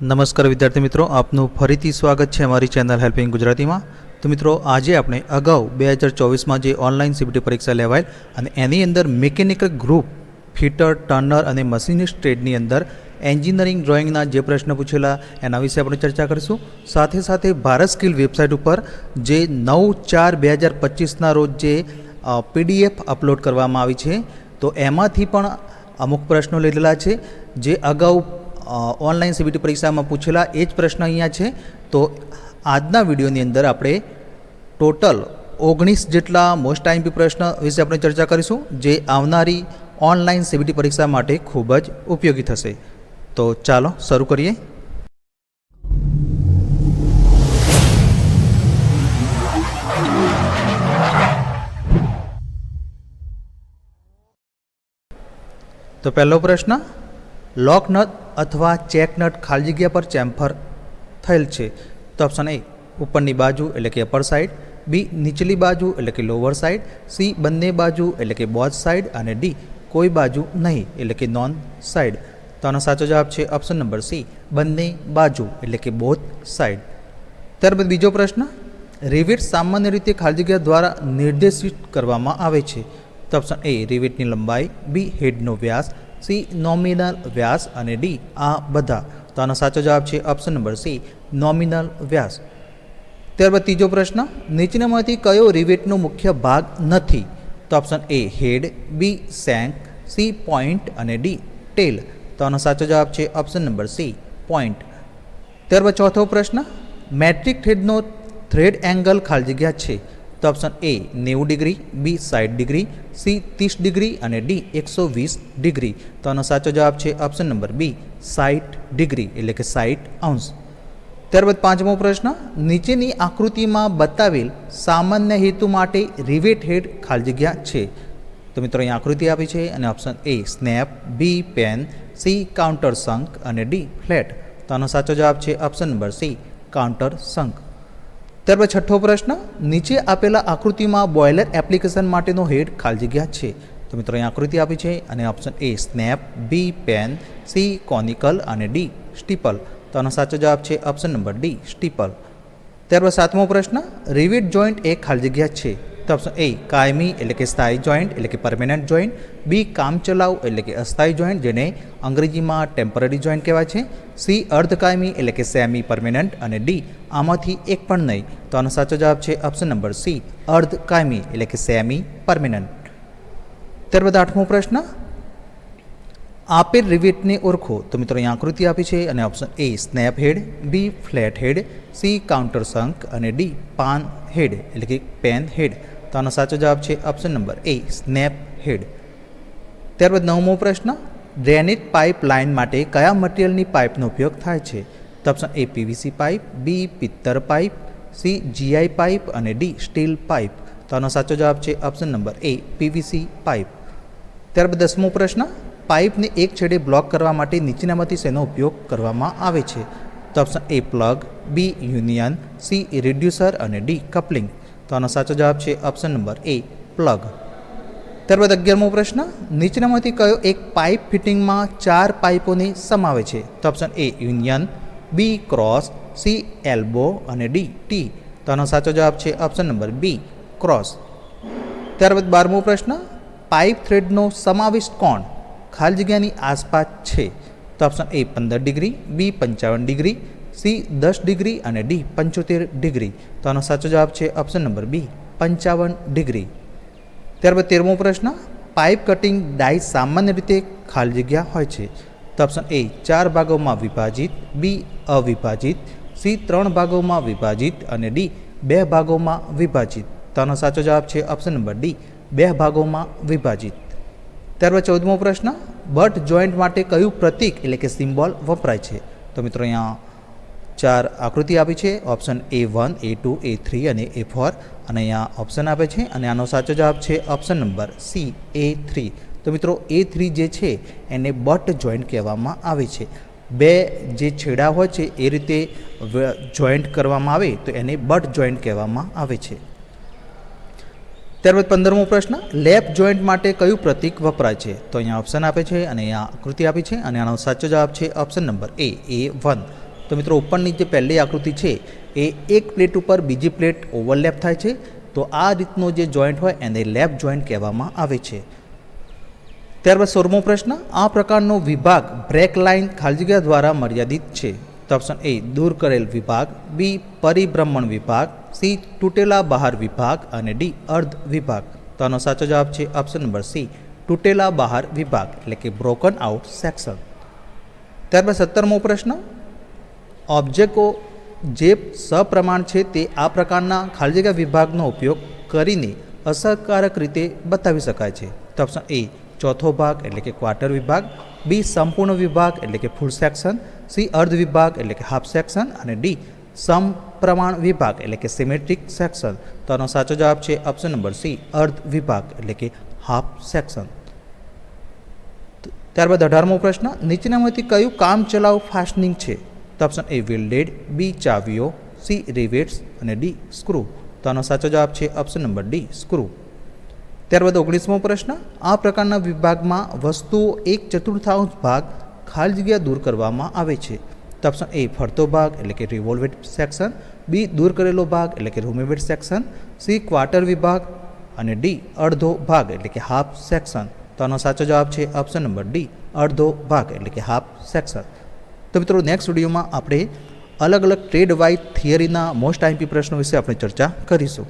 નમસ્કાર વિદ્યાર્થી મિત્રો, આપનું ફરીથી સ્વાગત છે અમારી ચેનલ હેલ્પિંગ ગુજરાતીમાં. તો મિત્રો, આજે આપણે અગાઉ બે હજાર ચોવીસમાં જે ઓનલાઈન સીબીટી પરીક્ષા લેવાયેલ અને એની અંદર મિકેનિકલ ગ્રુપ, ફિટર, ટર્નર અને મશીનિસ્ટ ટ્રેડની અંદર એન્જિનિયરિંગ ડ્રોઈંગના જે પ્રશ્ન પૂછેલા એના વિશે આપણે ચર્ચા કરીશું. સાથે સાથે ભારત સ્કિલ વેબસાઇટ ઉપર જે નવ ચાર બે હજાર પચીસના રોજ જે પીડીએફ અપલોડ કરવામાં આવી છે, તો એમાંથી પણ અમુક પ્રશ્નો લીધેલા છે, જે અગાઉ ઓનલાઈન સીબીટી પરીક્ષામાં પૂછેલા એ જ પ્રશ્ન અહીંયા છે. તો આજના વિડીયોની અંદર આપણે ટોટલ ઓગણીસ જેટલા મોસ્ટ આઈમ્પી પ્રશ્ન વિશે આપણે ચર્ચા કરીશું, જે આવનારી ઓનલાઈન સીબીટી પરીક્ષા માટે ખૂબ જ ઉપયોગી થશે. તો ચાલો શરૂ કરીએ. તો પહેલો પ્રશ્ન લોક નટ અથવા ચેકનટ ખાલી જગ્યા પર ચેમ્ફર થયેલ છે. તો ઓપ્શન એ ઉપરની બાજુ એટલે કે અપર સાઈડ બી નીચલી બાજુ એટલે કે લોવર સાઈડ સી બંને બાજુ એટલે કે બોથ સાઈડ અને ડી કોઈ બાજુ નહીં એટલે કે નોન સાઈડ તો આનો સાચો જવાબ છે ઓપ્શન નંબર સી બંને બાજુ એટલે કે બોથ સાઈડ ત્યારબાદ બીજો પ્રશ્ન રિવેટ સામાન્ય રીતે ખાલી જગ્યા દ્વારા નિર્દેશિત કરવામાં આવે છે. તો ઓપ્શન એ રિવેટની લંબાઈ બી હેડનો વ્યાસ સી, નોમિનલ વ્યાસ અને ડી, આ બધા. તો આનો સાચો જવાબ છે ઓપ્શન નંબર સી, નોમિનલ વ્યાસ. ત્યારબાદ ત્રીજો પ્રશ્ન, નીચેનામાંથી કયો રિવેટનો મુખ્ય ભાગ નથી? તો option A, head, B shank C, point અને ડી, ટેલ. તો આનો સાચો જવાબ છે ઓપ્શન નંબર સી, પોઈન્ટ. ત્યારબાદ ચોથો પ્રશ્ન, મેટ્રિક થ્રેડનો થ્રેડ એંગલ ખાલી જગ્યા છે. તો ઓપ્શન એ નેવું ડિગ્રી બી સાઠ ડિગ્રી સી ત્રીસ ડિગ્રી અને ડી એકસો વીસ ડિગ્રી. તો આનો સાચો જવાબ છે ઓપ્શન નંબર બી સાઠ ડિગ્રી, એટલે કે સાઠ અંશ. ત્યારબાદ પાંચમો પ્રશ્ન, નીચેની આકૃતિમાં બતાવેલ સામાન્ય હેતુ માટે રિવેટ હેડ ખાલી જગ્યા છે. તો મિત્રો, અહીં આકૃતિ આપી છે અને option A snap B pan C countersunk અને ડી ફ્લેટ. તો આનો સાચો જવાબ છે option number C countersunk ત્યારબાદ છઠ્ઠો પ્રશ્ન, નીચે આપેલા આકૃતિમાં બોઇલર એપ્લિકેશન માટેનો હેડ ખાલી જગ્યા છે. તો મિત્રો, અહીં આકૃતિ આપી છે અને option A snap, B pen, C conical અને ડી સ્ટીપલ. તો આનો સાચો જવાબ છે ઓપ્શન નંબર ડી સ્ટીપલ. ત્યારબાદ સાતમો પ્રશ્ન, રિવિટ જોઈન્ટ એ ખાલી જગ્યા છે. તો ઓપ્શન એ કાયમી એટલે કે સ્થાયી જોઈન્ટ એટલે કે પરમેનન્ટ જોઈન્ટ બી કામચલાઉ એટલે કે અસ્થાયી જોઈન્ટ જેને અંગ્રેજીમાં ટેમ્પરરી જોઈન્ટ કહેવાય છે સી અર્ધકાયમી એટલે કે સેમી પરમેનન્ટ અને ડી આમાંથી એક પણ નહીં. તો આનો સાચો જવાબ છે ઓપ્શન નંબર સી અર્ધ કાયમી એટલે કે સેમી પરમેનન્ટ ત્યારબાદ આઠમો પ્રશ્ન, આપેલ રિવેટને ઓળખો. તો મિત્રો અહીં આકૃતિ આપી છે અને option A snap head B flat head C countersunk અને ડી પાન હેડ એટલે કે પેન હેડ. તો આનો સાચો જવાબ છે option number A snap head ત્યારબાદ નવમો પ્રશ્ન ડ્રેનેજ પાઇપ લાઇન માટે કયા મટીરિયલની પાઇપનો ઉપયોગ થાય છે? તો option A PVC pipe B પિત્તર pipe C GI pipe અને ડી સ્ટીલ પાઇપ તો આનો સાચો જવાબ છે option number A PVC pipe ત્યારબાદ દસમો પ્રશ્ન પાઇપને એક છેડે બ્લોક કરવા માટે નીચેનામાંથી શેનો ઉપયોગ કરવામાં આવે છે? તો option A plug B union C reducer અને ડી કપલિંગ તો આનો સાચો જવાબ છે ઓપ્શન નંબર એ પ્લગ ત્યારબાદ અગિયારમો પ્રશ્ન, નીચેનામાંથી કયો એક પાઇપ ફિટિંગમાં ચાર પાઇપોને સમાવે છે? તો option A union B cross C elbow અને ડી ટી તો આનો સાચો જવાબ છે ઓપ્શન નંબર બી ક્રોસ ત્યારબાદ બારમો પ્રશ્ન પાઇપ થ્રેડનો સમાવિષ્ટ કોણ? ખાલી જગ્યાની આસપાસ છે. તો ઓપ્શન એ પંદર ડિગ્રી. બી પંચાવન ડિગ્રી. સી દસ ડિગ્રી અને ડી પંચોતેર ડિગ્રી. તો આનો સાચો જવાબ છે ઓપ્શન નંબર બી પંચાવન ડિગ્રી. ત્યારબાદ તેરમો પ્રશ્ન, પાઇપ કટિંગ ડાય સામાન્ય રીતે ખાલી જગ્યા હોય છે. તો ઓપ્શન એ ચાર ભાગોમાં વિભાજિત બી અવિભાજિત સી ત્રણ ભાગોમાં વિભાજિત અને ડી બે ભાગોમાં વિભાજિત. તો આનો સાચો જવાબ છે ઓપ્શન નંબર ડી બે ભાગોમાં વિભાજિત. ત્યારબાદ ચૌદમો પ્રશ્ન, બટ જોઈન્ટ માટે કયું પ્રતીક એટલે કે સિમ્બોલ વપરાય છે? તો મિત્રો અહીંયા ચાર આકૃતિ આપી છે. Option A one A two A three અને એ ફોર અને અહીંયા ઓપ્શન આપે છે અને આનો સાચો જવાબ છે option number C A three તો મિત્રો એ થ્રી જે છે, એને બટ જોઈન્ટ કહેવામાં આવે છે. બે જે છેડા હોય છે, એ રીતે જોઈન્ટ કરવામાં આવે તો એને બટ જોઈન્ટ કહેવામાં આવે છે. ત્યારબાદ પંદરમો પ્રશ્ન લેપ જોઈન્ટ માટે કયું પ્રતીક વપરાય છે? તો અહીંયા ઓપ્શન આપે છે અને અહીંયા આકૃતિ આપી છે અને આનો સાચો જવાબ છે option number A A one તો મિત્રો ઉપરની જે પહેલી આકૃતિ છે, એ એક પ્લેટ ઉપર બીજી પ્લેટ ઓવરલેપ થાય છે. તો આ રીતનો જે જોઈન્ટ હોય, એને લેપ જોઈન્ટ કહેવામાં આવે છે. ત્યારબાદ સોળમો પ્રશ્ન, આ પ્રકારનો વિભાગ બ્રેક લાઇન ખાલી જગ્યા દ્વારા મર્યાદિત છે. તો ઓપ્શન એ, દૂર કરેલ વિભાગ, બી, પરિભ્રમણ વિભાગ, સી, તૂટેલા બહાર વિભાગ અને ડી, અર્ધ વિભાગ. તો આનો સાચો જવાબ છે ઓપ્શન નંબર સી, તૂટેલા બહાર વિભાગ, એટલે કે બ્રોકન આઉટ સેક્શન ત્યારબાદ સત્તરમો પ્રશ્ન ઓબ્જેક્ટો જે સપ્રમાણ છે તે આ પ્રકારના ખાલી જગ્યા વિભાગનો ઉપયોગ કરીને અસરકારક રીતે બતાવી શકાય છે. તો ઓપ્શન એ ચોથો ભાગ એટલે કે ક્વાર્ટર વિભાગ. બી સંપૂર્ણ વિભાગ એટલે કે ફૂલ સેક્શન સી અર્ધ વિભાગ એટલે કે હાફ સેક્શન અને ડી સમપ્રમાણ વિભાગ એટલે કે સિમેટ્રિક સેક્શન તો આનો સાચો જવાબ છે ઓપ્શન નંબર સી અર્ધ વિભાગ એટલે કે હાફ સેક્શન ત્યારબાદ અઢારમો પ્રશ્ન, નીચેનામાંથી કયું કામ ચલાવ ફાસ્ટનિંગ છે? તો ઓપ્શન એ વેલ્ડેડ બી ચાવીઓ સી રિવેટ્સ અને ડી સ્ક્રૂ તો આનો સાચો જવાબ છે ઓપ્શન નંબર ડી સ્ક્રૂ ત્યારબાદ ઓગણીસમો પ્રશ્ન, આ પ્રકારના વિભાગમાં વસ્તુઓ એક ચતુર્થાંશ ભાગ ખાલી જગ્યા દૂર કરવામાં આવે છે. તો ઓપ્શન એ ફરતો ભાગ, એટલે કે રિવોલ્વેટ સેક્શન બી દૂર કરેલો ભાગ, એટલે કે રૂમેવેટ સેક્શન સી ક્વાર્ટર વિભાગ. અને ડી અડધો ભાગ, એટલે કે હાફ સેક્શન તો આનો સાચો જવાબ છે ઓપ્શન નંબર ડી અડધો ભાગ, એટલે કે હાફ સેક્શન તો મિત્રો નેક્સ્ટ વિડીયોમાં આપણે અલગ અલગ ટ્રેડ વાઇઝ થિયરીના મોસ્ટ આઈમ્પી પ્રશ્નો વિશે આપણે ચર્ચા કરીશું.